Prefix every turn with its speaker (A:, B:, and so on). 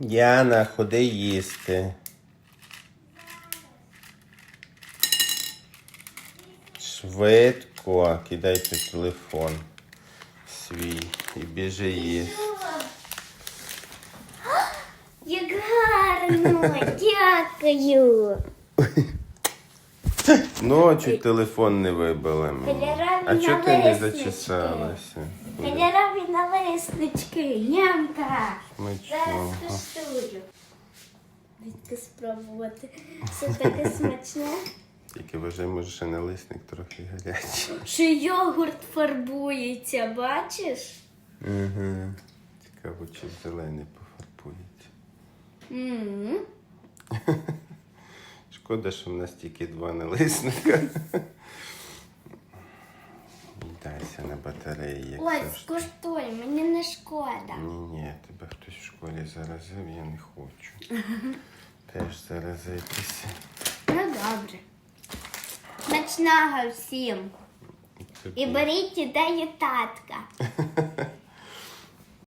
A: Діана, ходи їсти. Швидко кидайте телефон свій і біжи їсти.
B: Як гарно, дякую.
A: Ночі телефон не вибила мені.
B: Кольорові
A: А чого ти не
B: налиснички.
A: зачесалася?
B: Кольорові налиснички, нямка. Зараз
A: Смачного.
B: куштую. Дайте спробувати. Все таке смачне.
A: Тільки вважай, може ще налисник трохи гарячий.
B: Ще йогурт фарбується, бачиш?
A: Угу. Цікаво, чи зелений пофарбується.
B: М.
A: Шкода, що в нас тільки два налисника. Дайся на батареї, як
B: Ось,
A: завжди.
B: скуштуй, мені не шкода.
A: Ні, ні, тебе хтось в школі заразив, я не хочу. Теж заразитися.
B: Ну добре. Смачного всім.
A: Тобі.
B: І беріть ідею татка.